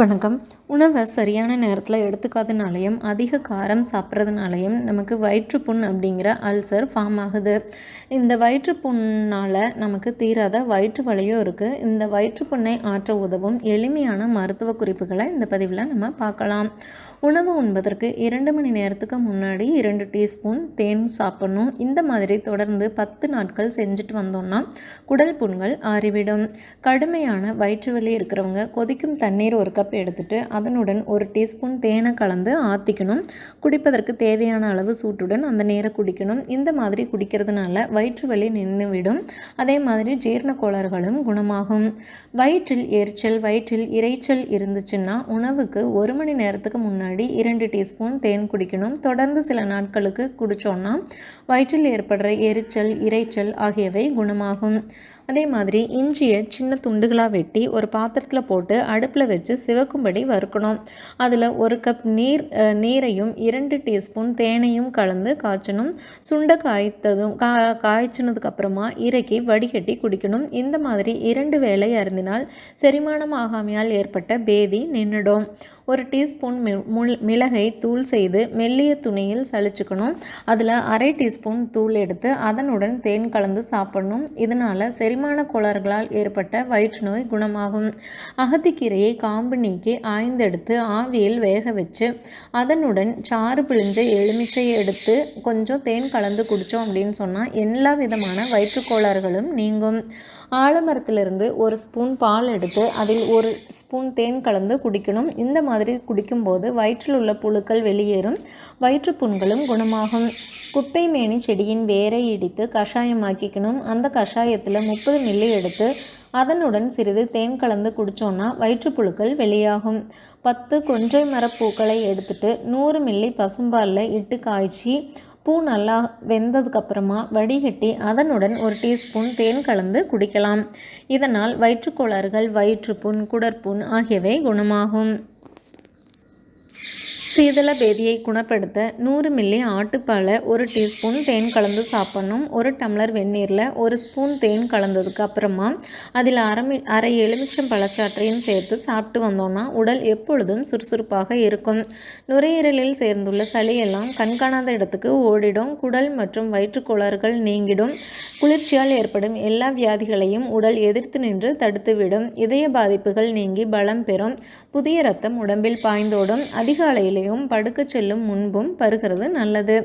வணக்கம். உணவை சரியான நேரத்தில் எடுத்துக்காதனாலையும் அதிக காரம் சாப்பிட்றதுனாலையும் நமக்கு வயிற்றுப்புண் அப்படிங்கிற அல்சர் ஃபார்ம் ஆகுது. இந்த வயிற்றுப்புண்ணால் நமக்கு தீராத வயிற்று வலியும் இருக்குது இந்த வயிற்றுப்புண்ணை ஆற்ற உதவும் எளிமையான மருத்துவ குறிப்புகளை இந்த பதிவில் நம்ம பார்க்கலாம். உணவு உண்பதற்கு இரண்டு மணி நேரத்துக்கு முன்னாடி இரண்டு டீஸ்பூன் தேன் சாப்பிடணும். இந்த மாதிரி தொடர்ந்து பத்து நாட்கள் செஞ்சுட்டு வந்தோம்னா குடல் புண்கள் ஆறிவிடும். கடுமையான வயிற்று வலி இருக்கிறவங்க கொதிக்கும் தண்ணீர் ஒரு கப் எடுத்துட்டு அதனுடன் ஒரு டீஸ்பூன் தேனை கலந்து ஆற்றிக்கணும் குடிப்பதற்கு தேவையான அளவு சூட்டுடன் அந்த நேரம் குடிக்கணும். இந்த மாதிரி குடிக்கிறதுனால வயிற்று வலி நின்றுவிடும். அதே மாதிரி ஜீரண கோளாறுகளும் குணமாகும். வயிற்றில் எரிச்சல் வயிற்றில் இறைச்சல் இருந்துச்சுன்னா உணவுக்கு ஒரு மணி நேரத்துக்கு முன்னாடி முன்னாடி இரண்டு டீஸ்பூன் தேன் குடிக்கணும். தொடர்ந்து சில நாட்களுக்கு குடித்தோன்னா வயிற்றில் ஏற்படுற எரிச்சல் இறைச்சல் ஆகியவை குணமாகும். அதே மாதிரி இஞ்சியை சின்ன துண்டுகளாக வெட்டி ஒரு பாத்திரத்தில் போட்டு அடுப்பில் வச்சு சிவக்கும்படி வறுக்கணும். அதில் ஒரு கப் நீர் நீரையும் இரண்டு டீஸ்பூன் தேனையும் கலந்து காய்ச்சணும். சுண்டை காய்த்ததும் கா காய்ச்சினதுக்கப்புறமா இறக்கி வடிகட்டி குடிக்கணும். இந்த மாதிரி இரண்டு வேளை அருந்தினால் செரிமானம் ஆகாமையால் ஏற்பட்ட பேதி நின்றுடும் ஒரு டீஸ்பூன் மிளகை தூள் செய்து மெல்லிய துணியில் சளிச்சுக்கணும். அதில் அரை டீஸ்பூன் தூள் எடுத்து அதனுடன் தேன் கலந்து சாப்பிடணும். இதனால் சரி செரிமான கோளாறுகளால் ஏற்பட்ட வயிற்றுநோய் குணமாகும். அகத்திக்கீரையை காம்பு நீக்கி ஆய்ந்தெடுத்து ஆவியில் வேக வச்சு அதனுடன் சாறு பிழிஞ்ச எலுமிச்சையை எடுத்து கொஞ்சம் தேன் கலந்து குடித்தோம் அப்படின்னு சொன்னால் எல்லா விதமான வயிற்றுக்கோளாறுகளும் நீங்கும். ஆலமரத்திலிருந்து ஒரு ஸ்பூன் பால் எடுத்து அதில் ஒரு ஸ்பூன் தேன் கலந்து குடிக்கணும். இந்த மாதிரி குடிக்கும்போது வயிற்றில் உள்ள புழுக்கள் வெளியேறும். வயிற்றுப்புண்களும் குணமாகும். குப்பை மேனி செடியின் வேரை இடித்து கஷாயமாக்கிக்கணும். அந்த கஷாயத்தில் முப்பது மில்லி எடுத்து அதனுடன் சிறிது தேன் கலந்து குடித்தோன்னா வயிற்றுப்புழுக்கள் வெளியாகும். பத்து கொன்றை மரப்பூக்களை எடுத்துட்டு நூறு மில்லி பசும்பாலில் இட்டு காய்ச்சி பூ நல்லா வெந்ததுக்கப்புறமா வடிகட்டி அதனுடன் ஒரு டீஸ்பூன் தேன் கலந்து குடிக்கலாம். இதனால் வயிற்றுக்கோளாறுகள் வயிற்றுப்புண் குடற்புண் ஆகியவை குணமாகும். சீதள பேதியை குணப்படுத்த நூறு மில்லி ஆட்டுப்பாலை ஒரு டீஸ்பூன் தேன் கலந்து சாப்பிட்ணும். ஒரு டம்ளர் வெந்நீரில் ஒரு ஸ்பூன் தேன் கலந்ததுக்கு அப்புறமா அதில் அரை அரை எலுமிச்சம் பழச்சாற்றையும் சேர்த்து சாப்பிட்டு வந்தோம்னா உடல் எப்பொழுதும் சுறுசுறுப்பாக இருக்கும். நுரையீரலில் சேர்ந்துள்ள சளியெல்லாம் கண்காணாத இடத்துக்கு ஓடிடும். குடல் மற்றும் வயிற்றுக்கோளாறுகள் நீங்கிடும். குளிர்ச்சியால் ஏற்படும் எல்லா வியாதிகளையும் உடல் எதிர்த்து நின்று தடுத்துவிடும். இதய பாதிப்புகள் நீங்கி பலம் பெறும். புதிய ரத்தம் உடம்பில் பாய்ந்தோடும். அதிகாலையிலே காலையும் படுக்க செல்லும் முன்பும் பருகிறது நல்லது.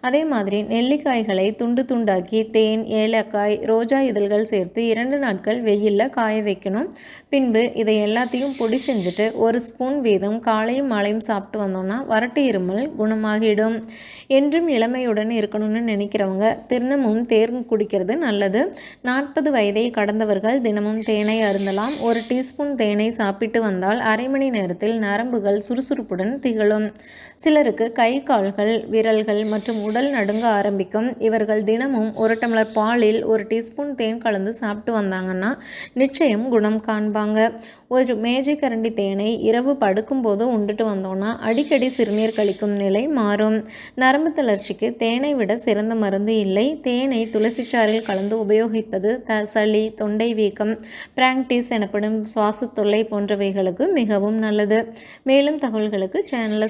அதே மாதிரி நெல்லிக்காய்களை துண்டு துண்டாக்கி தேன் ஏலக்காய் ரோஜா இதழ்கள் சேர்த்து இரண்டு நாட்கள் வெயிலில் காய வைக்கணும். பின்பு இதை எல்லாத்தையும் பொடி செஞ்சுட்டு ஒரு ஸ்பூன் வீதம் காலையும் மாலையும் சாப்பிட்டு வந்தோம்னா வறட்டு இருமல் குணமாகிடும். என்றும் இளமையுடன் இருக்கணும்னு நினைக்கிறவங்க தினமும் தேர்ந்து குடிக்கிறது நல்லது. நாற்பது வயதை கடந்தவர்கள் தினமும் தேனை அருந்தலாம். ஒரு டீஸ்பூன் தேனை சாப்பிட்டு வந்தால் அரை மணி நேரத்தில் நரம்புகள் சுறுசுறுப்புடன் திகழும். சிலருக்கு கை கால்கள் விரல்கள் மற்றும் உடல் நடுங்க ஆரம்பிக்கும். இவர்கள் தினமும் ஒரு டம்ளர் பாலில் ஒரு டீஸ்பூன் தேன் கலந்து சாப்பிட்டு வந்தாங்கன்னா நிச்சயம் குணம் காண்பாங்க. ஒரு மேஜை கரண்டி தேனை இரவு படுக்கும்போது உண்டுட்டு வந்தோன்னா அடிக்கடி சிறுநீர் கழிக்கும் நிலை மாறும். நரம்பு தளர்ச்சிக்கு தேனை விட சிறந்த மருந்து இல்லை. தேனை துளசிச்சாறில் கலந்து உபயோகிப்பது த சளி தொண்டை வீக்கம் பிராங்டிஸ் எனப்படும் சுவாச தொல்லை போன்றவைகளுக்கு மிகவும் நல்லது. மேலும் தகவல்களுக்கு சேனலை